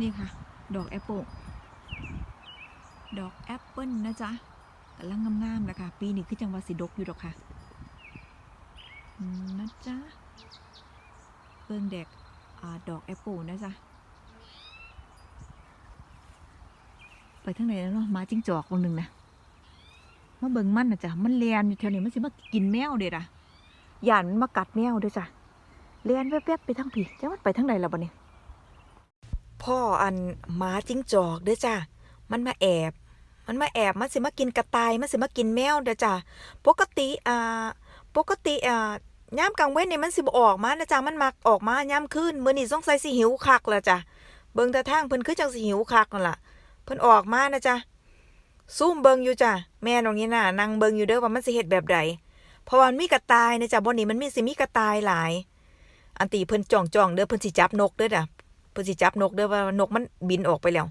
นี่ค่ะ ดอกแอปเปิลดอกแอปเปิลนะจ๊ะกำลังงามๆแล้วค่ะปีนี้คือจังหวัดสิดกอยู่ดอกค่ะนะจ๊ะเบิ่งแดกอดอกแอปเปิลนะจ๊ะไปทางไหนแล้วเนาะมาจิ้งจอกคนหนึ่งนะมาเบิ่งมันนะจ๊ะมันเลียนอยู่แถวนี้มันสิมากินแมวเด็ดอะย่านมันมากัดแมวด้วยจ้ะเลียนแวบๆไปทางผีจ้ามันไปทางไหนแล้วบ่เนี่ย พ่ออันหมาจิ้งจอกเด้อจ้ะมันมาแอบ มันมาแอบมันสิมากินกระต่ายมันสิมากินแมวเด้อจ้ะปกติอ่าปกติอ่ายามกลางเว้นนี่มันสิบออกมานะจ้ะมันมักออกมายามคืนมื้อนี้สงสัยสิหิวคักล้วจ้ะเบิ่งแต่ทางเพิ่นคือจังสิหิวคักนั่นล่ะเพิ่นออกมานะจ้ะซุ่มเบิ่งอยู่จ้ะแม่น้องนี่น่ะนั่งเบิ่งอยู่เด้อว่ามันสิเฮ็ดแบบใดเพราะว่ามันมีกระต่ายนะจ้ะบ่นี้มันมีสิมีกระต่ายหลาย อันตีเพิ่นจ้องๆเด้อเพิ่นสิจับนกเด้อจ้ะ เพิ่นสิจับนกเด้อว่านกมันบินออกไปแล้ว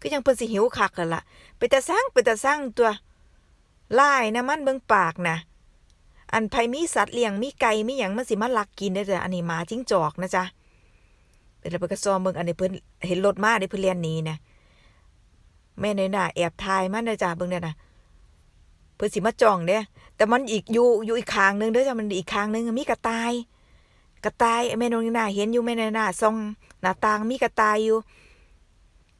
ก็ยังเพิ่นสิหิวคักกันล่ะไปแต่สร้างไปแต่สร้างตัวลายนะมันเบิ่งปากนะอันไผมีสัตว์เลี้ยงมีไก่มีหยังมันสิมาลักกินได้อจ้ะอันนี้หมาจิ้งจอกนะจ๊ะแล้วเพิ่นก็ซอมเบิ่งอันนี้เพิ่นเห็นรถมาได้เพิ่นเลียนหนีนะแม่น้อยน่ะแอบถ่ายมันนะจ้ะเบิ่งนั่นน่ะเพิ่นสิมาจ้องเด้แต่มันอีกอยู่อยู่อีกข้างนึงเด้อจ้ะมันอีกข้างนึงมีกระต่าย กระต่ายแม่นงนีนาเห็นอยู่แม่นน่าส่องหน้าต่างมีกระต่ายอยู่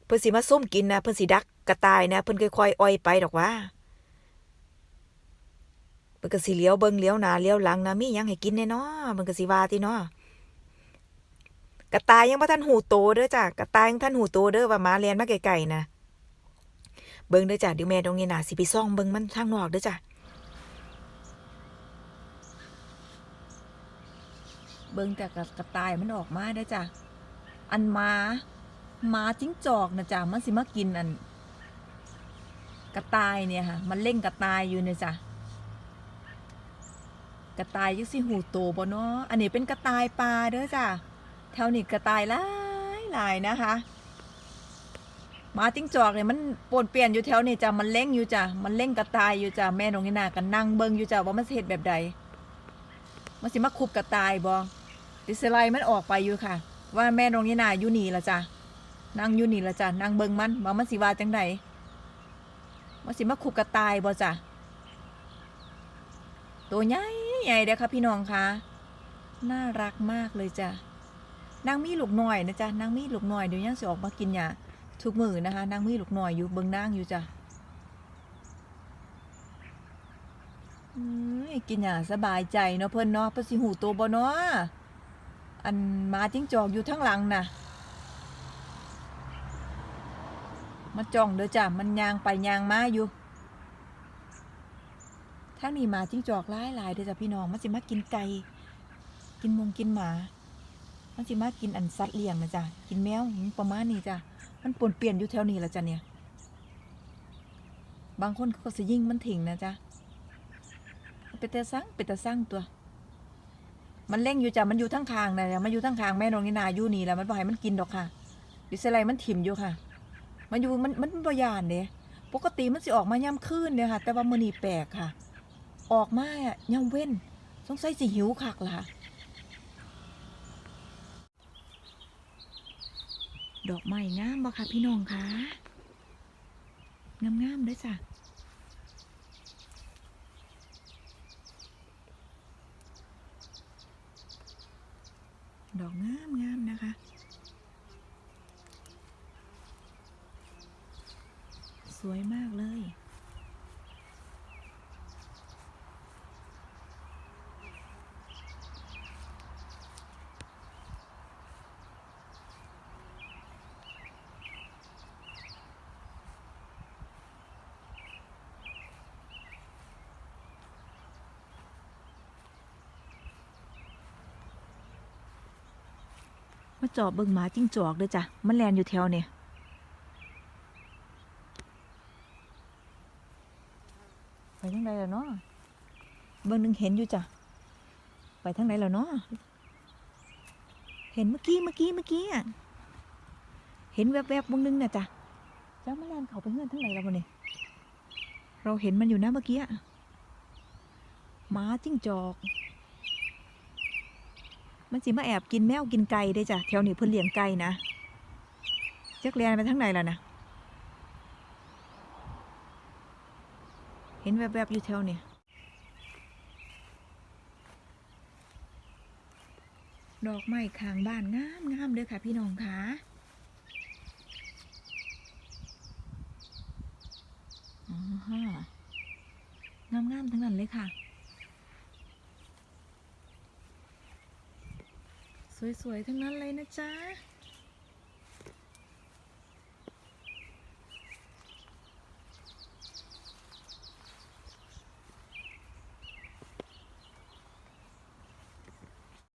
เพิ่นสิมาซุ่มกินนะเพิ่นสิดักกระต่ายนะเพิ่นค่อยๆอ้อยไปดอกว่าเพิ่นก็สิเลี้ยวเบิ่งเลี้ยวหน้าเลี้ยวหลังนะมีหยังให้กินแน่เนาะเพิ่นก็สิว่าติเนาะกระต่ายยังบ่ทันหูโตเด้อจ้ะกระต่ายยังทันหูโตเด้อว่าหมาเลียนมาไกลๆนะเบิ่งเด้อจ้ะเดี๋ยวแม่ตรงนี้น่ะสิไปซ่องเบิ่งมันทางนอกเด้อจ้ะ เบิ่งแต่กระต่ายมันออกมาเด้จ้ะ อันมาหมาจิ้งจอกนะจ้ะมันสิมากินอัน กระต่ายเนี่ยค่ะ มันเล่งกระต่ายอยู่เนี่ยจ้ะกระต่ายยังสิหูโตบ่เนาะอันนี้เป็นกระต่ายปลาเด้อจ้ะแถวนี้กระต่ายหลายหลายนะคะหมาจิ้งจอกเนี่ยมันปนเปลี่ยนอยู่แถวนี้จ้ะมันเล่งอยู่จ้ะมันเล่งกระต่ายอยู่จ้ะแม่นงนี่นากันนั่งเบิ่งอยู่จ้ะว่ามันเฮ็ดแบบใดมันสิมาคุบกระต่ายบ่ ดิสไลมันออกไปอยู่ค่ะ ว่าแม่นงนี่นาอยู่นี่ละจ้ะนั่งอยู่นี่ละจ้ะนั่งเบิงมันว่ามันสิว่าจังไดมันสิมาคุบกระตายบ่จ้ะตัวใหญ่ใหญ่เด้อค่ะพี่น้องค่ะน่ารักมากเลยจ้ะนางมีลูกหน้อยนะจ๊ะนางมีลูกหน้อยเดี๋ยวยังสิออกมากินหญ้าทุกมือนะคะนางมีลูกหน้อยอยู่เบิงนางอยู่จ้ะอืมกินหญ้าสบายใจเนาะเพิ่นเนาะเพิ่นสิหูโตบ่เนาะ อันหมาจิ้งจอกอยู่ทั้งหลังนะมาจ้องเด้อจ้ะมันยางไปยางมาอยู่ทั้งนี้หมาจิ้งจอกหลายหลายเด้อจ้ะพี่น้องมันสิมากินไก่กินมงกินหมา มันสิมากินอันสัตว์เลี้ยงนะจ้ะกินแมวประมาณนี้จ้ะมันปนเปลี่ยนอยู่แถวนี้ละจ้ะเนี่ย บางคนเขาก็สิยิงมันทิ้งนะจ้ะเป็นแต่สร้างเป็นแต่สร้างตัว มันเล่งอยู่จ้ะมันอยู่ทั้งคางนะจ้ะมันอยู่ทั้งคางแม่นองนีนาอยู่นี่แหล้วมันบ่ให้มันกินดอกค่ะดิสไลมันถิ่มอยู่ค่ะ มันอยู่มันมันบ่ยานเด้ปกติมันสิออกมาย่ำคืนเนี่ยค่ะ แต่ว่ามื้อนีแปลกค่ะ ออกมาอะย่ำเว้น สงสัยสิหิวคักล่ะค่ะดอกไม้งามบ่ค่ะพี่น้องคะงามงามๆด้วยจ้ะ ดอกงามงามนะคะ สวยมากเลย มาจอบเบิ่งหมาจิ้งจอกเด้อจ้ะ มันแลนอยู่แถวเนี่ยไปทางใดแล้วเนาะเบิ่งหนึงเห็นอยู่จ้ะ ไปทางไหนแล้วเนาะเห็นเมื่อกี้เมื่อกี้เมื่อกี้อะเห็นแวบๆบๆเบิ่งหนึงน่ะจ้ะเจ้ามาแลนเขาไปเงื่อนทางไหนแล้วบ่เนี่ยเราเห็นมันอยู่นะเมื่อกี้อะหมาจิ้งจอก มันสิมาแอบกินแมวกินไก่ได้จ้ะแถวนี้เพิ่นเลี้ยงไก่นะจักแลนไปทางไหนล่ะนะเห็นแวบๆอยู่แถวนี่ดอกไม้ข้างบ้านงามงามเด้อค่ะพี่น้องค่ะอ๋อฮะงามงามๆทั้งนั้นเลยค่ะ สวยๆ ทั้งนั้นเลยนะจ๊ะ